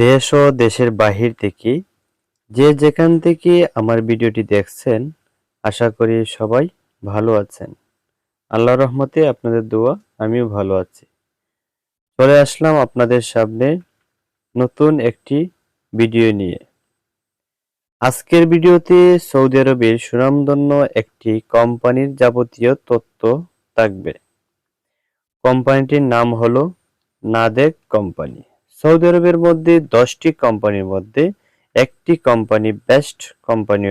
দেশ ও দেশের বাহির থেকে যে যেখান থেকে আমার ভিডিওটি দেখছেন, আশা করি সবাই ভালো আছেন। আল্লাহ রহমতে আপনাদের দোয়া, আমিও ভালো আছি। চলে আসলাম আপনাদের সামনে নতুন একটি ভিডিও নিয়ে। আজকের ভিডিওতে সৌদি আরবের সুনামধন্য একটি কোম্পানির যাবতীয় তথ্য থাকবে। কোম্পানিটির নাম হলো নাদেক কোম্পানি। সৌদি আরবের মধ্যে দশটি কোম্পানির মধ্যে একটি কোম্পানি বেস্ট কোম্পানি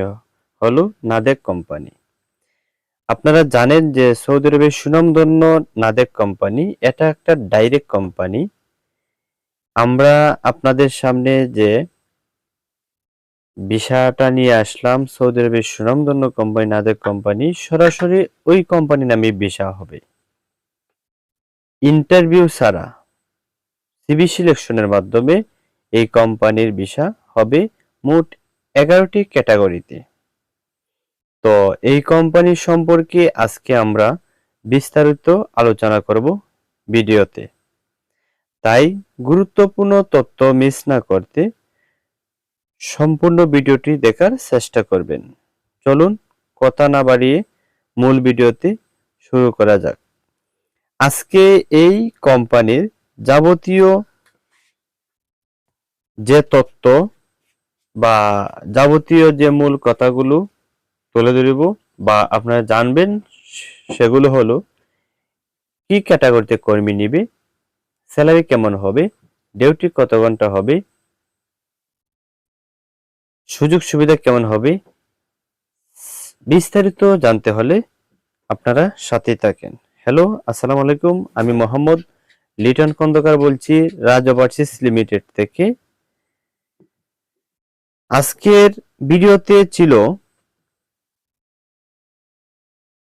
হলো নাদেক কোম্পানি। আপনারা জানেন যে সৌদি আরবের সুনামধন্য নাদেক কোম্পানি, এটা একটা ডাইরেক্ট কোম্পানি। আমরা আপনাদের সামনে যে বিষয়টা নিয়ে আসলাম, সৌদি আরবের সুনামধন্য কোম্পানি, নাদেক কোম্পানি, সরাসরি ওই কোম্পানি নামে ভিসা হবে। ইন্টারভিউ ছাড়া সিবি সিলেকশনের মাধ্যমে এই কোম্পানির ভিসা হবে মোট এগারোটি ক্যাটাগরিতে। তো এই কোম্পানি সম্পর্কে আজকে আমরা বিস্তারিত আলোচনা করব ভিডিওতে। তাই গুরুত্বপূর্ণ তথ্য মিস না করতে সম্পূর্ণ ভিডিওটি দেখার চেষ্টা করবেন। চলুন কথা না বাড়িয়ে মূল ভিডিওতে শুরু করা যাক। আজকে এই কোম্পানির যাবতীয় যে তত্ত্ব বা যাবতীয় যে মূল কথাগুলো তুলে ধরিব বা আপনারা জানবেন, সেগুলো হলো, কি ক্যাটাগরিতে কর্মী নিবে, স্যালারি কেমন হবে, ডিউটি কত ঘণ্টা হবে, সুযোগ সুবিধা কেমন হবে, বিস্তারিত জানতে হলে আপনারা সাথে থাকেন। হ্যালো, আসসালামু আলাইকুম, আমি মোহাম্মদ লিটন খন্দকার বলছি, রাজ ওভারসিস লিমিটেড থেকে। আজকের ভিডিওতে ছিল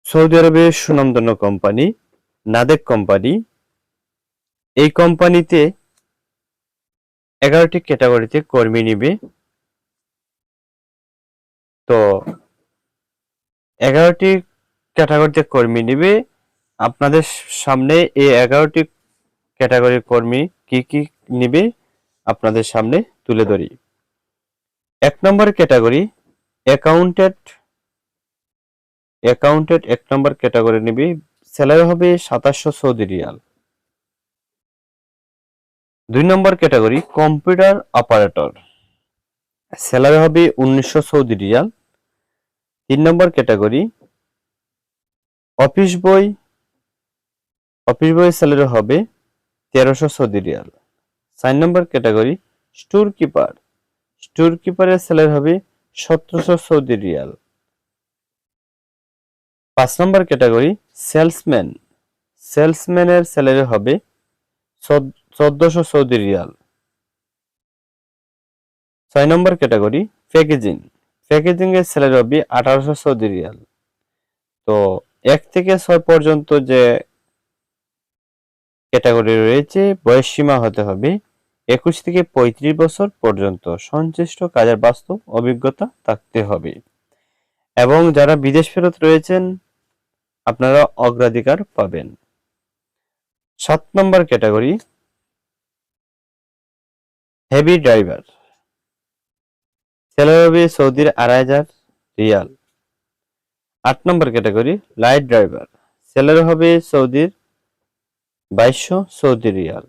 সৌদি আরবের সুনামধন্য কোম্পানি, নাদেক কোম্পানি। এই কোম্পানিতে এগারোটি ক্যাটাগরিতে কর্মী নিবে। তো এগারোটি ক্যাটাগরিতে কর্মী নিবে। আপনাদের সামনে এই এগারোটি ক্যাটাগরির কর্মী কি কি নিবে, আপনাদের সামনে তুলে ধরি। এক নম্বর ক্যাটাগরি অ্যাকাউন্টেন্ট অ্যাকাউন্টেন্ট এক নম্বর ক্যাটাগরি নিবে। স্যালারি হবে সাতাশশো সৌদি রিয়াল। দুই নম্বর ক্যাটাগরি কম্পিউটার অপারেটর স্যালারি হবে উনিশশো সৌদি রিয়াল। তিন নম্বর category office boy office boy salary হবে তেরোশো সৌদি রিয়াল। চার নম্বর ক্যাটাগরি স্টোর কিপার স্টোর কিপারের স্যালারি হবে সতেরোশো সৌদি রিয়াল। পাঁচ নম্বর ক্যাটাগরি, সেলসম্যান। সেলসম্যানের স্যালারি হবে চোদ্দশো সৌদি রিয়াল। ছয় নম্বর ক্যাটাগরি, প্যাকেজিং। প্যাকেজিং এর স্যালারি হবে আঠারোশো সৌদি রিয়াল। তো এক থেকে ছয় পর্যন্ত যে ক্যাটাগরি রয়েছে বয়স সীমা হতে হবে একুশ থেকে পঁয়ত্রিশ বছর পর্যন্ত সংশ্লিষ্ট কাজের বাস্তব অভিজ্ঞতা থাকতে হবে। এবং যারা বিদেশ ফেরত রয়েছেন, আপনারা অগ্রাধিকার পাবেন। সাত নম্বর ক্যাটাগরি, হেভি ড্রাইভার। স্যালারি হবে সৌদির আড়াই হাজার রিয়াল। আট নম্বর ক্যাটাগরি, লাইট ড্রাইভার। স্যালারি হবে সৌদির বাইশশো সৌদি রিয়াল।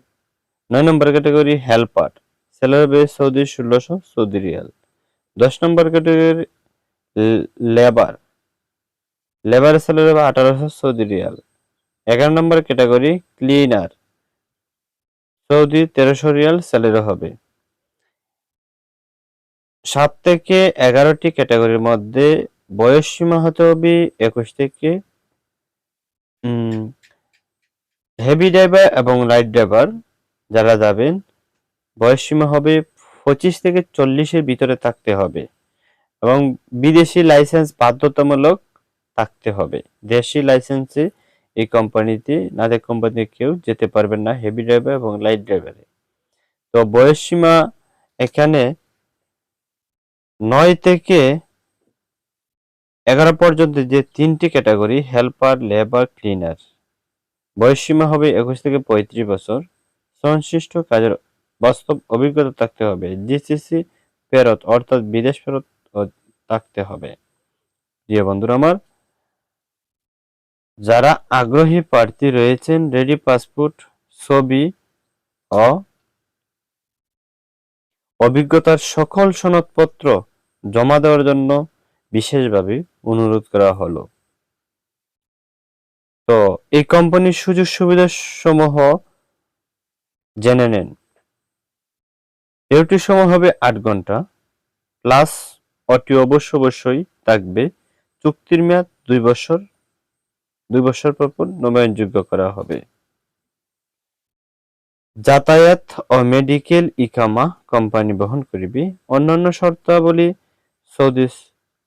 নয় নম্বর ক্যাটাগরি হেল্পার স্যালারি হবে সৌদি ষোলোশো সৌদি রিয়াল। দশ নম্বর ক্যাটাগরি লেবার লেবার স্যালারি হবে আঠারোশো সৌদি রিয়াল। এগারো নম্বর ক্যাটাগরি ক্লিনার সৌদি তেরোশো রিয়াল স্যালারি হবে। সাত থেকে এগারোটি ক্যাটাগরির মধ্যে বয়স সীমা হতে হবে একুশ থেকে হেভি ড্রাইভার এবং লাইট ড্রাইভার যারা যাবেন, বয়স সীমা হবে পঁচিশ থেকে চল্লিশের ভিতরে থাকতে হবে এবং বিদেশি লাইসেন্স বাধ্যতামূলক থাকতে হবে। দেশি লাইসেন্সে এই কোম্পানিতে নাদের কোম্পানিতে কেউ যেতে পারবেন না, হেভি ড্রাইভার এবং লাইট ড্রাইভারে। তো বয়স সীমা এখানে নয় থেকে এগারো পর্যন্ত যে তিনটি ক্যাটাগরি, হেল্পার, লেবার, ক্লিনার। বয়সসীমা হবে একুশ থেকে পঁয়ত্রিশ বছর। সংশ্লিষ্ট কাজের বাস্তব অভিজ্ঞতা থাকতে হবে। জিসিসি ফেরত, অর্থাৎ বিদেশ ফেরত থাকতে হবে। প্রিয় বন্ধুরা আমার, যারা আগ্রহী প্রার্থী রয়েছেন রেডি পাসপোর্ট ছবি ও অভিজ্ঞতার সকল সনদপত্র জমা দেওয়ার জন্য বিশেষভাবে অনুরোধ করা হলো। তো, এই কোম্পানির সুযোগ সুবিধা সমূহ জেনে নেন। ডিউটির সময় হবে আট ঘণ্টা, প্লাস অটি অবশ্য অবশ্যই থাকবে চুক্তির মেয়াদ দুই বছর দুই বছর পর নবায়নযোগ্য করা হবে। যাতায়াত ও মেডিকেল ইকামা কোম্পানি বহন করিবে। অন্যান্য শর্তাবলী সৌদি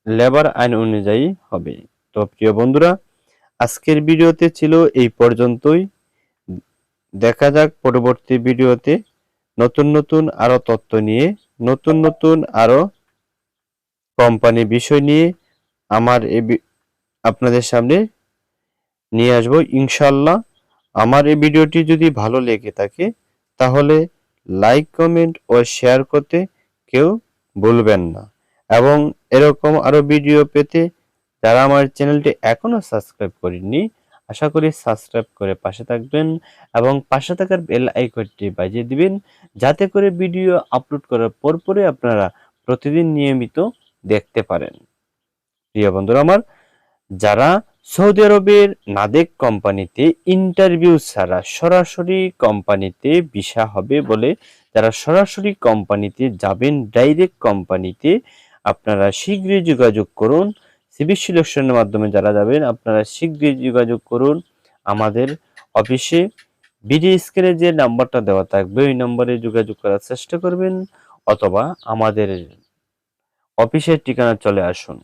লেবার আইন অনুযায়ী হবে। তো প্রিয় বন্ধুরা, আজকের ভিডিওতে ছিল এই পর্যন্তই। দেখা যাক পরবর্তী ভিডিওতে নতুন নতুন আরও তথ্য নিয়ে, নতুন নতুন আরও কোম্পানি বিষয় নিয়ে আমার বি- আপনাদের সামনে নিয়ে আসব। ইনশাল্লাহ আমার এই ভিডিওটি যদি ভালো লেগে থাকে, তাহলে লাইক কমেন্ট ও শেয়ার করতে কেউ ভুলবেন না। এবং এরকম আরও ভিডিও পেতে যারা আমার চ্যানেলটি এখনও সাবস্ক্রাইব করেননি আশা করি সাবস্ক্রাইব করে পাশে থাকবেন এবং পাশে থাকার বেল আইকনটি বাজিয়ে দিবেন যাতে করে ভিডিও আপলোড করার পরপরই আপনারা প্রতিদিন নিয়মিত দেখতে পারেন। প্রিয় বন্ধুরা আমার, যারা সৌদি আরবের নাদেক কোম্পানিতে ইন্টারভিউ ছাড়া সরাসরি কোম্পানিতে ভিসা হবে বলে যারা সরাসরি কোম্পানিতে যাবেন ডাইরেক্ট কোম্পানিতে আপনারা শীঘ্রই যোগাযোগ করুন। সিভি সিলেকশনের মাধ্যমে যারা যাবেন, আপনারা শীঘ্রই যোগাযোগ করুন আমাদের অফিসে। বিডি স্ক্রিনে যে নাম্বারটা দেওয়া থাকবে, ওই নম্বরে যোগাযোগ করার চেষ্টা করবেন, অথবা আমাদের অফিসের ঠিকানা চলে আসুন।